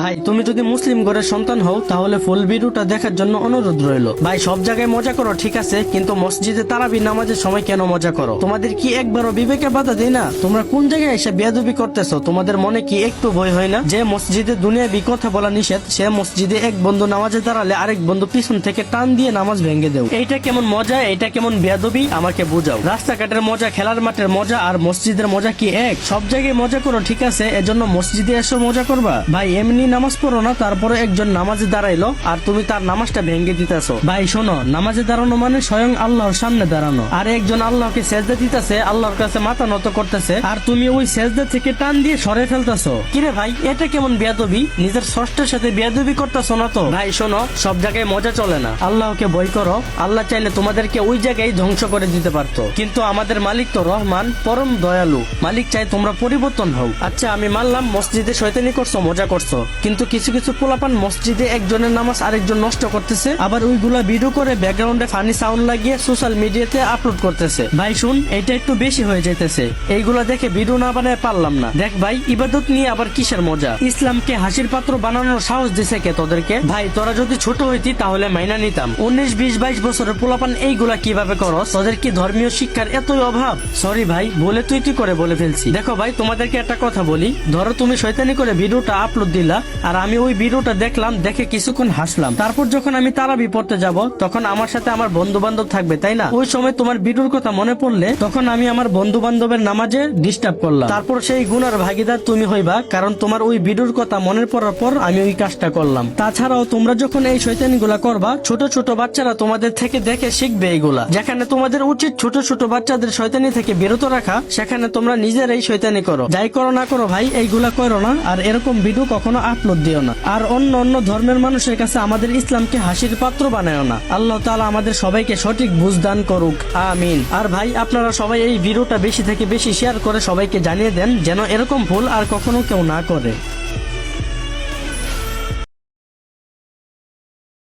ভাই, তুমি যদি মুসলিম ঘরের সন্তান হও, তাহলে ফুল ভিডিওটা দেখার জন্য অনুরোধ রইল। ভাই, সব জায়গায় মজা করো, ঠিক আছে? কিন্তু মসজিদে তারাবি নামাজের সময় কেন মজা করো? তোমাদের কি একবারও বিবেকে বাধা দেয় না? তোমরা কোন জায়গায় এসে বেয়াদবি করতেছো? তোমাদের মনে কি একটু ভয় হয় না? যে মসজিদে দুনিয়া কথা বলা নিষেধ, সে মসজিদে এক বন্ধু নামাজে দাঁড়ালে আরেক বন্ধু পিছন থেকে টান দিয়ে নামাজ ভেঙে দেও। এইটা কেমন মজা এটা কেমন বেয়াদবি? আমাকে বুঝাও। রাস্তাঘাটের মজা, খেলার মাঠের মজা আর মসজিদের মজা কি এক? সব জায়গায় মজা করো, ঠিক আছে? এজন্য মসজিদে এসে মজা করবা? ভাই, এমনি নামাজ পড়ো না, তারপরে একজন নামাজে দাঁড়াইলো আর তুমি তার নামাজটা ভেঙে দিতেছো। ভাই, শোনো, নামাজে দাঁড়ানো মানে স্বয়ং আল্লাহর সামনে দাঁড়ানো। আর একজন আল্লাহকে সেজদা দিতেছে, আল্লাহর কাছে মাথা নত করতেছে, আর তুমি ওই সেজদা থেকে টান দিয়ে সরে ফেলতেছো। কিরে ভাই, এটা কেমন বেয়াদবি? নিজের ষষ্ঠের সাথে বেয়াদবি করতেছো না তো? ভাই, শোনো, সব জায়গায় মজা চলে না। আল্লাহকে ভয় করো, আল্লাহ চাইলে তোমাদেরকে ওই জায়গায় ধ্বংস করে দিতে পারতো। কিন্তু আমাদের মালিক তো রহমান, পরম দয়ালু। মালিক চাই তোমরা পরিবর্তন হও। আচ্ছা আমি মানলাম, মসজিদে শয়তানি করছ, মজা করছ। কিন্তু কিছু কিছু পোলাপান মসজিদে একজনের নামাজ আরেকজন নষ্ট করতেছে, আবার ওইগুলা ভিডিও করে ব্যাকগ্রাউন্ডে ফানি সাউন্ড লাগিয়ে সোশ্যাল মিডিয়াতে আপলোড করতেছে। ভাই, শুন এটা একটু বেশি হয়ে যাইতেছে। এইগুলা দেখে ভিডিও না বানায় পারলাম না। দেখ ভাই, ইবাদত নিয়ে আবার কিসের মজা? ইসলামকে হাসির পাত্র বানানোর সাহস দিছে কে তোদেরকে? ভাই, তোরা যদি ছোট হইতি তাহলে মাইনা নিতাম। উনিশ, বিশ, বাইশ বছরের পোলাপান এইগুলা কীভাবে করস? তোদের কি ধর্মীয় শিক্ষার এতই অভাব? সরি ভাই, বলে তুই তুই করে বলে ফেলছি। দেখো ভাই, তোমাদেরকে একটা কথা বলি। ধরো তুমি শয়তানি করে ভিডিওটা আপলোড দিলা আর আমি ওই ভিডিওটা দেখলাম, দেখে কিছুক্ষণ হাসলাম। তারপর যখন আমি তারাবি পড়তে যাব, তখন আমার সাথে আমার বন্ধু বান্ধব থাকবে, তাই না? ওই সময় তোমার ভিডিওর কথা মনে পড়লে, তখন আমি আমার বন্ধু বান্ধবের নামাজে ডিস্টার্ব করলাম। তারপর সেই গুনার ভাগিদার তুমি হইবা, কারণ তোমার ওই ভিডিওর কথা মনে পড়ার পর আমি ওই কাজটা করলাম। তাছাড়াও তোমরা যখন এই শৈতানি গুলা করবা, ছোট ছোট বাচ্চারা তোমাদের থেকে দেখে শিখবে এইগুলা। যেখানে তোমাদের উচিত ছোট ছোট বাচ্চাদের শৈতানি থেকে বিরত রাখা, সেখানে তোমরা নিজেরাই শৈতানি করো। যাই করো না করো ভাই, এইগুলা করো না। আর এরকম ভিডিও কখনো আপলোড দিও না। আর অন্য অন্য ধর্মের মানুষের কাছে আমাদের ইসলামকে হাসির পাত্র বানায় না। আল্লাহ তালা আমাদের সবাইকে সঠিক বুঝ দান করুক। আমিন। আর ভাই, আপনারা সবাই এই ভিডিওটা বেশি থেকে বেশি শেয়ার করে সবাইকে জানিয়ে দেন যেন এরকম ভুল আর কখনো কেউ না করে।